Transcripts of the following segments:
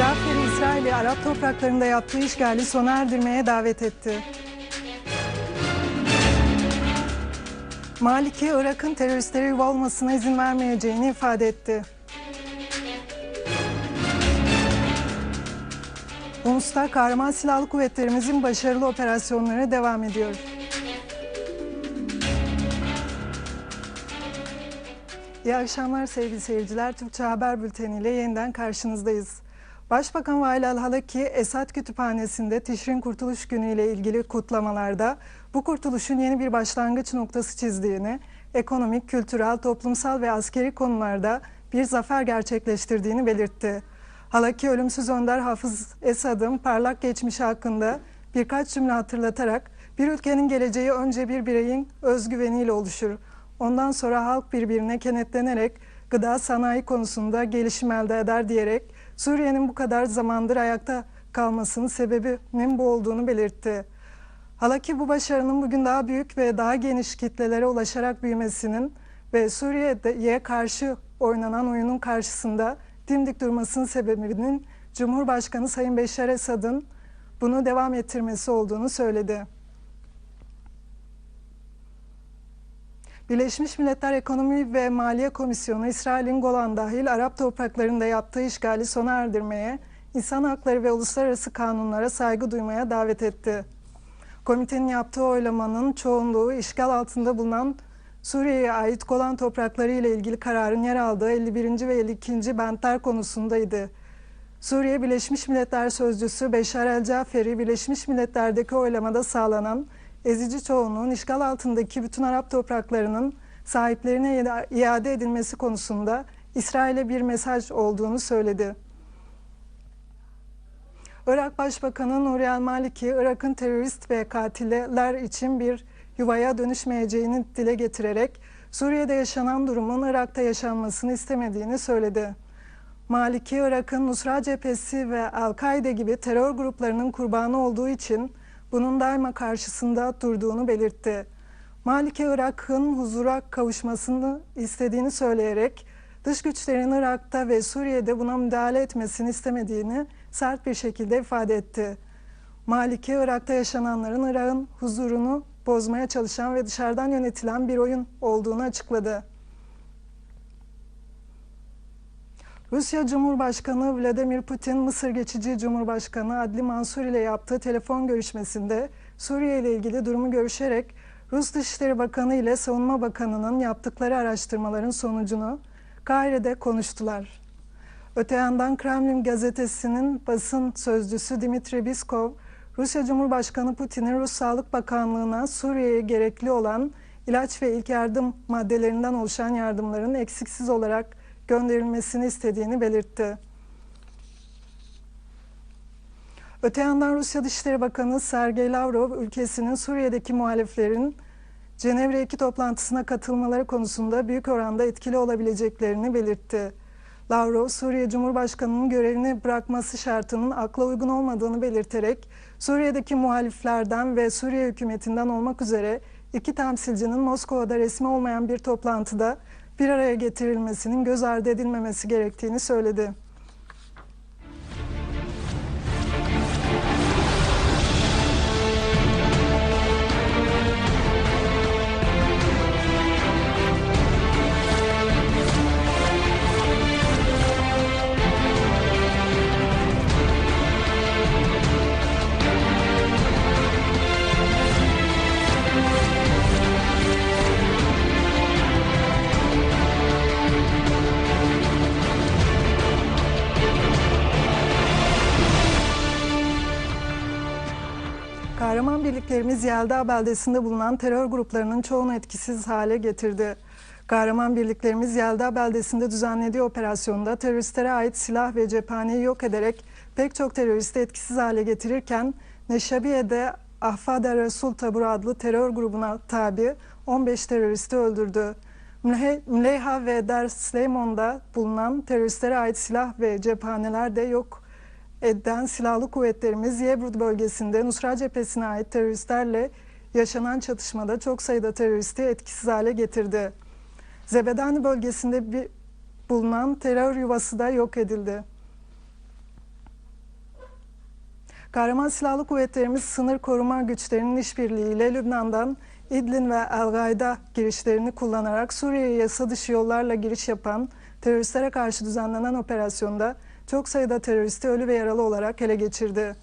Cafer'i İsrail'i Arap topraklarında yaptığı işgali sona erdirmeye davet etti. Maliki, Irak'ın teröristlere yuva olmasına izin vermeyeceğini ifade etti. Humus'ta kahraman silahlı kuvvetlerimizin başarılı operasyonları devam ediyor. İyi akşamlar sevgili seyirciler. Türkçe Haber Bülteni ile yeniden karşınızdayız. Başbakan Vail Al-Halaki, Esad Kütüphanesi'nde Tişrin Kurtuluş Günü ile ilgili kutlamalarda bu kurtuluşun yeni bir başlangıç noktası çizdiğini, ekonomik, kültürel, toplumsal ve askeri konularda bir zafer gerçekleştirdiğini belirtti. Halaki ölümsüz önder Hafız Esad'ın parlak geçmişi hakkında birkaç cümle hatırlatarak bir ülkenin geleceği önce bir bireyin özgüveniyle oluşur. Ondan sonra halk birbirine kenetlenerek gıda sanayi konusunda gelişim elde eder diyerek Suriye'nin bu kadar zamandır ayakta kalmasının sebebinin bu olduğunu belirtti. Halaki bu başarının bugün daha büyük ve daha geniş kitlelere ulaşarak büyümesinin ve Suriye'ye karşı oynanan oyunun karşısında dimdik durmasının sebebinin Cumhurbaşkanı Sayın Beşar Esad'ın bunu devam ettirmesi olduğunu söyledi. Birleşmiş Milletler Ekonomi ve Maliye Komisyonu İsrail'in Golan dahil Arap topraklarında yaptığı işgali sona erdirmeye, insan hakları ve uluslararası kanunlara saygı duymaya davet etti. Komitenin yaptığı oylamanın çoğunluğu işgal altında bulunan Suriye'ye ait Golan toprakları ile ilgili kararın yer aldığı 51. ve 52. bentler konusundaydı. Suriye Birleşmiş Milletler Sözcüsü Beşar El Caferi, Birleşmiş Milletler'deki oylamada sağlanan ezici çoğunluğun işgal altındaki bütün Arap topraklarının sahiplerine iade edilmesi konusunda İsrail'e bir mesaj olduğunu söyledi. Irak Başbakanı Nuri El Maliki, Irak'ın terörist ve katiller için bir yuvaya dönüşmeyeceğini dile getirerek Suriye'de yaşanan durumun Irak'ta yaşanmasını istemediğini söyledi. Maliki, Irak'ın Nusra Cephesi ve El-Kaide gibi terör gruplarının kurbanı olduğu için bunun daima karşısında durduğunu belirtti. Maliki Irak'ın huzura kavuşmasını istediğini söyleyerek dış güçlerin Irak'ta ve Suriye'de buna müdahale etmesini istemediğini sert bir şekilde ifade etti. Maliki Irak'ta yaşananların Irak'ın huzurunu bozmaya çalışan ve dışarıdan yönetilen bir oyun olduğunu açıkladı. Rusya Cumhurbaşkanı Vladimir Putin, Mısır geçici Cumhurbaşkanı Adli Mansur ile yaptığı telefon görüşmesinde Suriye ile ilgili durumu görüşerek Rus Dışişleri Bakanı ile Savunma Bakanı'nın yaptıkları araştırmaların sonucunu Kahire'de konuştular. Öte yandan Kremlin gazetesinin basın sözcüsü Dimitri Biskov, Rusya Cumhurbaşkanı Putin'in Rus Sağlık Bakanlığı'na Suriye'ye gerekli olan ilaç ve ilk yardım maddelerinden oluşan yardımların eksiksiz olarak gönderilmesini istediğini belirtti. Öte yandan Rusya Dışişleri Bakanı Sergey Lavrov ülkesinin Suriye'deki muhaliflerin Cenevre 2 toplantısına katılmaları konusunda büyük oranda etkili olabileceklerini belirtti. Lavrov, Suriye Cumhurbaşkanı'nın görevini bırakması şartının akla uygun olmadığını belirterek Suriye'deki muhaliflerden ve Suriye hükümetinden olmak üzere iki temsilcinin Moskova'da resmi olmayan bir toplantıda bir araya getirilmesinin göz ardı edilmemesi gerektiğini söyledi. Birliklerimiz Yelda beldesinde bulunan terör gruplarının çoğunu etkisiz hale getirdi. Kahraman birliklerimiz Yelda beldesinde düzenlediği operasyonda teröristlere ait silah ve cephaneyi yok ederek pek çok teröristi etkisiz hale getirirken Neşabiye'de Ahfad Resul Tabur adlı terör grubuna tabi 15 teröristi öldürdü. Mleyha ve Dar Süleyman'da bulunan teröristlere ait silah ve cephaneler de yok eden silahlı kuvvetlerimiz Yebrud bölgesinde Nusra cephesine ait teröristlerle yaşanan çatışmada çok sayıda teröristi etkisiz hale getirdi. Zebedani bölgesinde bir bulunan terör yuvası da yok edildi. Kahraman Silahlı Kuvvetlerimiz sınır koruma güçlerinin işbirliğiyle Lübnan'dan İdlin ve El-Gayda girişlerini kullanarak Suriye'ye yasa dışı yollarla giriş yapan teröristlere karşı düzenlenen operasyonda çok sayıda teröristi ölü ve yaralı olarak ele geçirdi.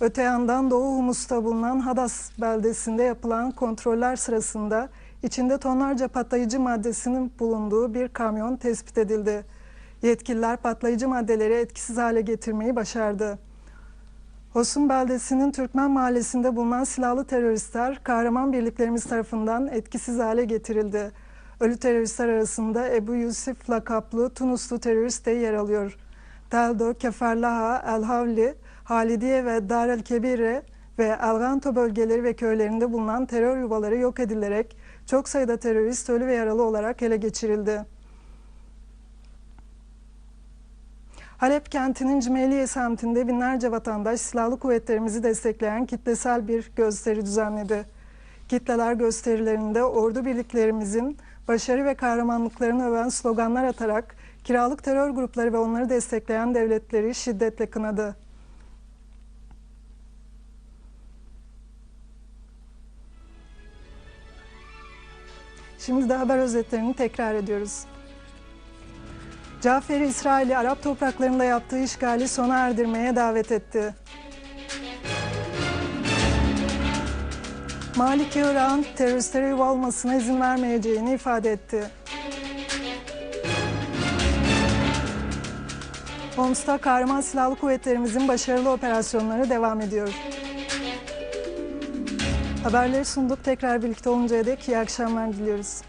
Öte yandan Doğu Humus'ta bulunan Hadas beldesinde yapılan kontroller sırasında içinde tonlarca patlayıcı maddesinin bulunduğu bir kamyon tespit edildi. Yetkililer patlayıcı maddeleri etkisiz hale getirmeyi başardı. Hosun beldesinin Türkmen mahallesinde bulunan silahlı teröristler kahraman birliklerimiz tarafından etkisiz hale getirildi. Ölü teröristler arasında Ebu Yusuf lakaplı Tunuslu terörist de yer alıyor. Teldo, Keferlaha, El Havli, Halidiye ve Dar el Kebire ve Elganto bölgeleri ve köylerinde bulunan terör yuvaları yok edilerek çok sayıda terörist ölü ve yaralı olarak ele geçirildi. Halep kentinin Cimeliye semtinde binlerce vatandaş silahlı kuvvetlerimizi destekleyen kitlesel bir gösteri düzenledi. Kitleler gösterilerinde ordu birliklerimizin başarı ve kahramanlıklarını öven sloganlar atarak kiralık terör grupları ve onları destekleyen devletleri şiddetle kınadı. Şimdi de haber özetlerini tekrar ediyoruz. Caferi İsrail'i Arap topraklarında yaptığı işgali sona erdirmeye davet etti. Maliki Irak'ın teröristlere yuva olmasına izin vermeyeceğini ifade etti. Homs'ta kahraman silahlı kuvvetlerimizin başarılı operasyonları devam ediyor. Haberleri sunduk. Tekrar birlikte oluncaya dek iyi akşamlar diliyoruz.